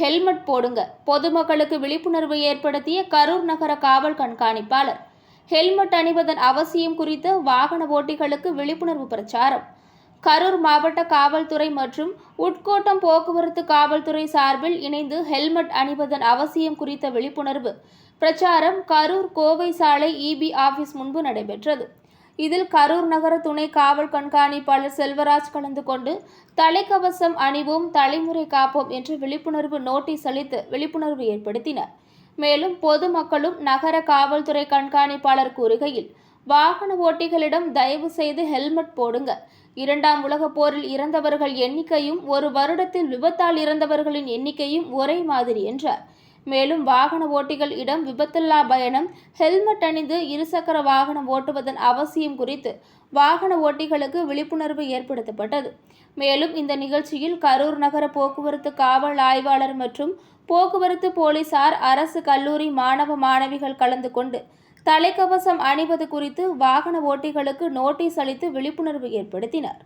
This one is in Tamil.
ஹெல்மெட் போடுங்க. பொதுமக்களுக்கு விழிப்புணர்வு ஏற்படுத்திய கரூர் நகர காவல் கண்காணிப்பாளர். ஹெல்மெட் அணிவதன் அவசியம் குறித்த வாகன ஓட்டிகளுக்கு விழிப்புணர்வு பிரச்சாரம். கரூர் மாவட்ட காவல்துறை மற்றும் உட்கோட்டம் போக்குவரத்து காவல்துறை சார்பில் இணைந்து ஹெல்மெட் அணிவதன் அவசியம் குறித்த விழிப்புணர்வு பிரச்சாரம் கரூர் கோவை சாலை இபி ஆபீஸ் முன்பு நடைபெற்றது. இதில் கரூர் நகர துணை காவல் கண்காணிப்பாளர் செல்வராஜ் கலந்து கொண்டு தலைக்கவசம் அணிவோம் தலைமுறை காப்போம் என்று விழிப்புணர்வு நோட்டீஸ் அளித்து விழிப்புணர்வு ஏற்படுத்தினர். மேலும் பொதுமக்களும் நகர காவல்துறை கண்காணிப்பாளர் கூறுகையில் வாகன ஓட்டிகளிடம் தயவு செய்து ஹெல்மெட் போடுங்க. இரண்டாம் உலகப் போரில் இறந்தவர்கள் எண்ணிக்கையும் ஒரு வருடத்தில் விபத்தால் இறந்தவர்களின் எண்ணிக்கையும் ஒரே மாதிரி என்றார். மேலும் வாகன ஓட்டிகள் இடம் விபத்தில்லா பயணம் ஹெல்மெட் அணிந்து இருசக்கர வாகனம் ஓட்டுவதன் அவசியம் குறித்து வாகன ஓட்டிகளுக்கு விழிப்புணர்வு ஏற்படுத்தப்பட்டது. மேலும் இந்த நிகழ்ச்சியில் கரூர் நகர போக்குவரத்து காவல் ஆய்வாளர் மற்றும் போக்குவரத்து போலீசார் அரசு கல்லூரி மாணவ மாணவிகள் கலந்து கொண்டு தலைக்கவசம் அணிவது குறித்து வாகன ஓட்டிகளுக்கு நோட்டீஸ் அளித்து விழிப்புணர்வு ஏற்படுத்தினர்.